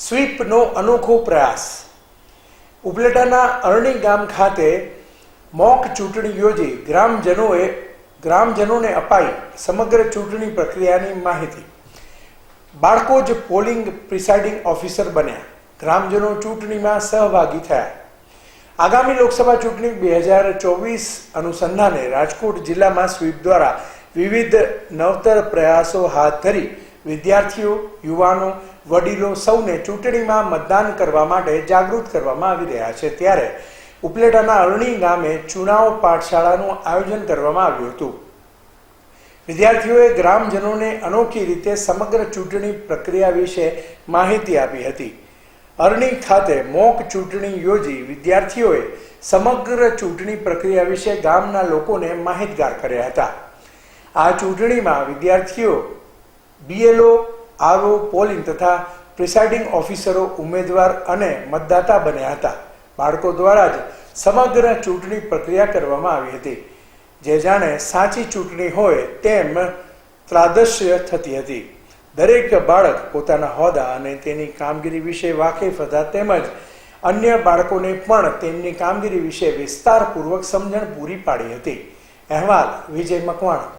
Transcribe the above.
સ્વીપનો અનોખો પ્રયાસ. ઉપલેટાના અરણી ગામ ખાતે મોક ચૂંટણી યોજી ગ્રામજનોએ ગ્રામજનોને અપાઈ સમગ્ર ચૂંટણી પ્રક્રિયાની માહિતી. બાળકો જ પોલિંગ પ્રિસાઇડિંગ ઓફિસર બન્યા. ગ્રામજનો ચૂંટણીમાં સહભાગી થયા. આગામી લોકસભા ચૂંટણી બે હજાર ચોવીસ અનુસંધાને રાજકોટ જિલ્લામાં સ્વીપ દ્વારા વિવિધ નવતર પ્રયાસો હાથ ધરી વિદ્યાર્થીઓ, યુવાનો, વડીલો સૌને ચૂંટણીમાં મતદાન કરવા માટે જાગૃત કરવામાં આવી રહ્યા છે. ત્યારે ઉપલેટાના અરણી ગામે ચુનાવ પાઠશાળાનું આયોજન કરવામાં આવ્યું હતું. વિદ્યાર્થીઓએ ગ્રામજનોને અનોખી રીતે સમગ્ર ચૂંટણી પ્રક્રિયા વિશે માહિતી આપી હતી. અરણી ખાતે મોક ચૂંટણી યોજી વિદ્યાર્થીઓએ સમગ્ર ચૂંટણી પ્રક્રિયા વિશે ગામના લોકોને માહિતગાર કર્યા હતા. આ ચૂંટણીમાં વિદ્યાર્થીઓ બીએલઓ આરઓ પોલિંગ તથા પ્રિસાઇડિંગ ઓફિસરો ઉમેદવાર અને મતદાતા બન્યા હતા. બાળકો દ્વારા જ સમગ્ર ચૂંટણી પ્રક્રિયા કરવામાં આવી હતી. જે જાણે સાચી ચૂંટણી હોય તેમ ત્રાદશ્ય થતી હતી. દરેક બાળક પોતાના હોદ્દા અને તેની કામગીરી વિશે વાકેફ હતા તેમજ અન્ય બાળકોને પણ તેમની કામગીરી વિશે વિસ્તારપૂર્વક સમજણ પૂરી પાડી હતી. અહેવાલ વિજય મકવાણા